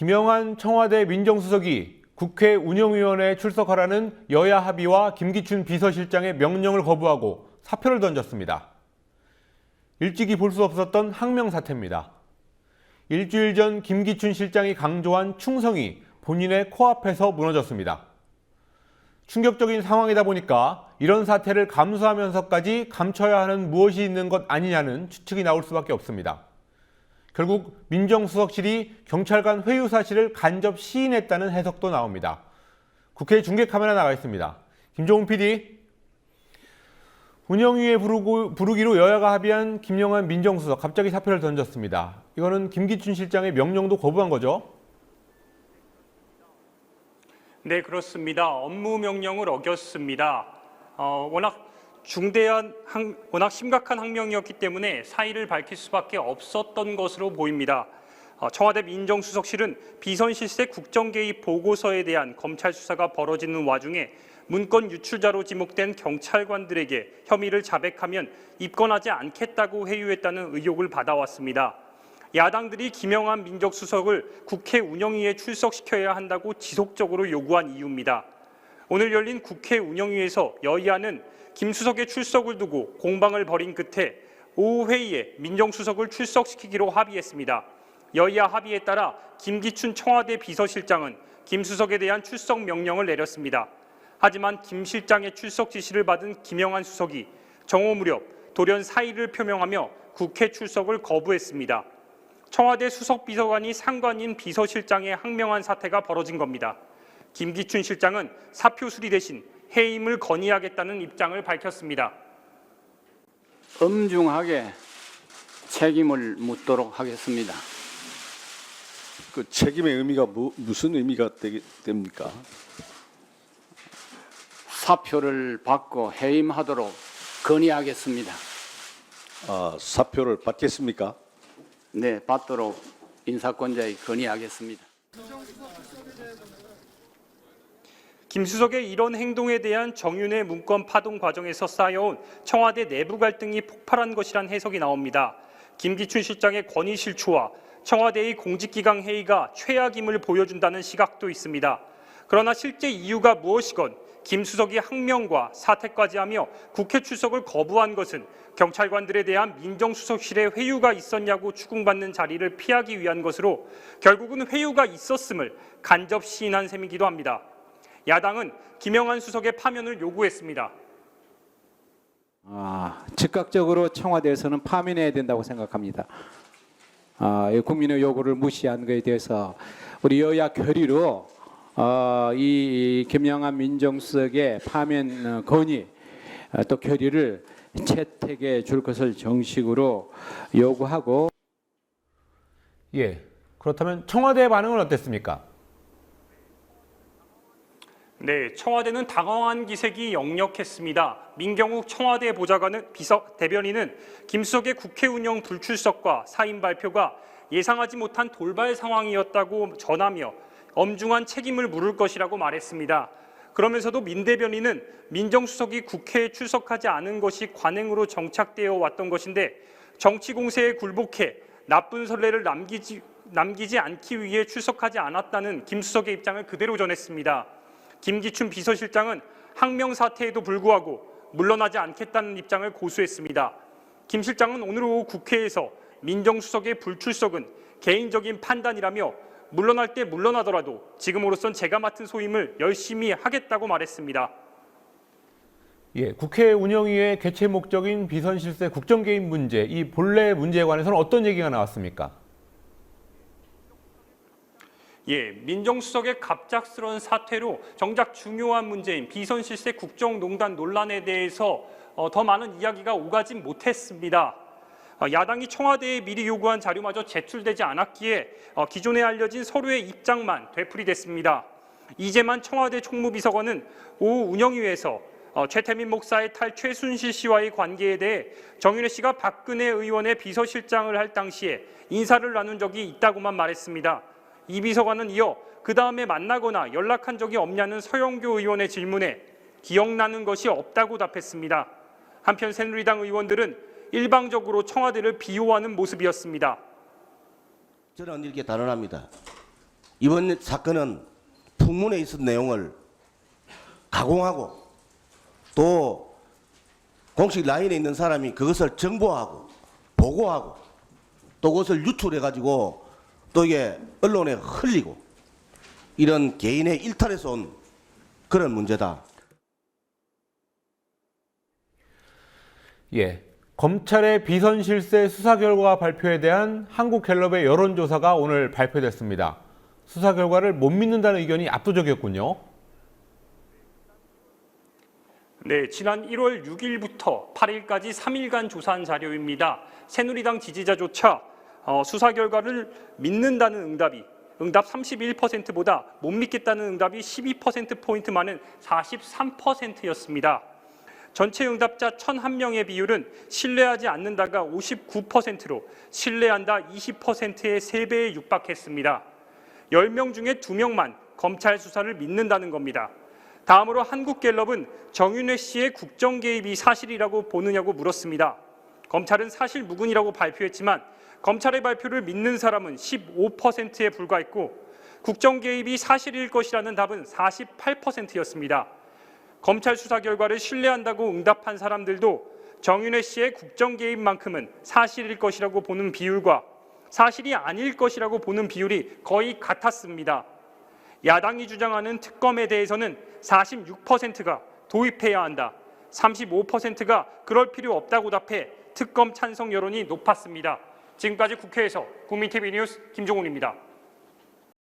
김영한 청와대 민정수석이 국회 운영위원회에 출석하라는 여야 합의와 김기춘 비서실장의 명령을 거부하고 사표를 던졌습니다. 일찍이 볼 수 없었던 항명 사태입니다. 일주일 전 김기춘 실장이 강조한 충성이 본인의 코앞에서 무너졌습니다. 충격적인 상황이다 보니까 이런 사태를 감수하면서까지 감춰야 하는 무엇이 있는 것 아니냐는 추측이 나올 수밖에 없습니다. 결국 민정수석실이 경찰관 회유 사실을 간접 시인했다는 해석도 나옵니다. 국회 중계 카메라 나가 있습니다. 김종훈 PD. 운영위에 부르고, 부르기로 여야가 합의한 김영환 민정수석 갑자기 사표를 던졌습니다. 이거는 김기춘 실장의 명령도 거부한 거죠? 네, 그렇습니다. 업무 명령을 어겼습니다. 어, 워낙 중대한 항- 워낙 심각한 항명이었기 때문에 사의를 밝힐 수밖에 없었던 것으로 보입니다. 어, 청와대 민정수석실은 비선 실세 국정 개입 보고서에 대한 검찰 수사가 벌어지는 와중에 문건 유출자로 지목된 경찰관들에게 혐의를 자백하면 입건하지 않겠다고 회유했다는 의혹을 받아왔습니다. 야당들이 김영한 민정수석을 국회 운영위에 출석시켜야 한다고 지속적으로 요구한 이유입니다. 오늘 열린 국회 운영위에서 여야는 김 수석의 출석을 두고 공방을 벌인 끝에 오후 회의에 민정수석을 출석시키기로 합의했습니다. 여야 합의에 따라 김기춘 청와대 비서실장은 김 수석에 대한 출석 명령을 내렸습니다. 하지만 김 실장의 출석 지시를 받은 김영한 수석이 정오 무렵 돌연 사의를 표명하며 국회 출석을 거부했습니다. 청와대 수석 비서관이 상관인 비서실장의 항명한 사태가 벌어진 겁니다. 김기춘 실장은 사표 수리 대신 해임을 건의하겠다는 입장을 밝혔습니다. 엄중하게 책임을 묻도록 하겠습니다. 그 책임의 의미가 무, 무슨 의미가 되게, 됩니까? 사표를 받고 해임하도록 건의하겠습니다. 아, 사표를 받겠습니까? 네, 받도록 인사권자에 건의하겠습니다. 김 수석의 이런 행동에 대한 정윤의 문건 파동 과정에서 쌓여온 청와대 내부 갈등이 폭발한 것이란 해석이 나옵니다. 김기춘 실장의 권위 실추와 청와대의 공직기강 회의가 최악임을 보여준다는 시각도 있습니다. 그러나 실제 이유가 무엇이건 김 수석이 항명과 사퇴까지 하며 국회 출석을 거부한 것은 경찰관들에 대한 민정수석실의 회유가 있었냐고 추궁받는 자리를 피하기 위한 것으로 결국은 회유가 있었음을 간접 시인한 셈이기도 합니다. 야당은 김영한 수석의 파면을 요구했습니다. 아, 즉각적으로 청와대에서는 파면해야 된다고 생각합니다. 아, 이 국민의 요구를 무시한 것에 대해서 우리 여야 결의로 어, 이 김영한 민정수석의 파면 어, 건의 어, 또 결의를 채택해 줄 것을 정식으로 요구하고 예. 그렇다면 청와대의 반응은 어땠습니까? 네, 청와대는 당황한 기색이 역력했습니다. 민경욱 청와대 보좌관은 비서 대변인은 김수석의 국회 운영 불출석과 사임 발표가 예상하지 못한 돌발 상황이었다고 전하며 엄중한 책임을 물을 것이라고 말했습니다. 그러면서도 민 대변인은 민정수석이 국회에 출석하지 않은 것이 관행으로 정착되어 왔던 것인데 정치 공세에 굴복해 나쁜 선례를 남기지 남기지 않기 위해 출석하지 않았다는 김 수석의 입장을 그대로 전했습니다. 김기춘 비서실장은 항명 사태에도 불구하고 물러나지 않겠다는 입장을 고수했습니다. 김 실장은 오늘 오후 국회에서 민정수석의 불출석은 개인적인 판단이라며 물러날 때 물러나더라도 지금으로선 제가 맡은 소임을 열심히 하겠다고 말했습니다. 예, 국회 운영위의 개최 목적인 비선 실세 국정 개입 문제, 이 본래 문제에 관해서는 어떤 얘기가 나왔습니까? 예, 민정수석의 갑작스러운 사퇴로 정작 중요한 문제인 비선 실세 국정농단 논란에 대해서 어, 더 많은 이야기가 오가진 못했습니다. 어, 야당이 청와대에 미리 요구한 자료마저 제출되지 않았기에 어, 기존에 알려진 서류의 입장만 되풀이됐습니다. 이제만 청와대 총무비서관은 오후 운영위에서 어, 최태민 목사의 탈 최순실 씨와의 관계에 대해 정윤회 씨가 박근혜 의원의 비서실장을 할 당시에 인사를 나눈 적이 있다고만 말했습니다. 이 비서관은 이어 그 다음에 만나거나 연락한 적이 없냐는 서영교 의원의 질문에 기억나는 것이 없다고 답했습니다. 한편 새누리당 의원들은 일방적으로 청와대를 비호하는 모습이었습니다. 저는 이렇게 단언합니다. 이번 사건은 풍문에 있었던 내용을 가공하고 또 공식 라인에 있는 사람이 그것을 정보하고 보고하고 또 그것을 유출해 가지고 또 이게 언론에 흘리고 이런 개인의 일탈에서 온 그런 문제다. 예. 검찰의 비선 실세 수사 결과 발표에 대한 한국갤럽의 여론조사가 오늘 발표됐습니다. 수사 결과를 못 믿는다는 의견이 압도적이었군요. 네, 지난 1월 6일부터 8일까지 3일간 조사한 자료입니다. 새누리당 지지자조차 어, 수사 결과를 믿는다는 응답이 응답 31%보다 못 믿겠다는 응답이 12%포인트 많은 43%였습니다. 전체 응답자 1,001명의 비율은 신뢰하지 않는다가 59%로 신뢰한다 20%의 3배에 육박했습니다. 10명 중에 2명만 검찰 수사를 믿는다는 겁니다. 다음으로 한국갤럽은 정윤회 씨의 국정 개입이 사실이라고 보느냐고 물었습니다. 검찰은 사실 무근이라고 발표했지만 검찰의 발표를 믿는 사람은 15%에 불과했고 국정 개입이 사실일 것이라는 답은 48%였습니다. 검찰 수사 결과를 신뢰한다고 응답한 사람들도 정윤회 씨의 국정 개입만큼은 사실일 것이라고 보는 비율과 사실이 아닐 것이라고 보는 비율이 거의 같았습니다. 야당이 주장하는 특검에 대해서는 46%가 도입해야 한다. 35%가 그럴 필요 없다고 답해 특검 찬성 여론이 높았습니다. 지금까지 국회에서 국민TV 뉴스 김종훈입니다.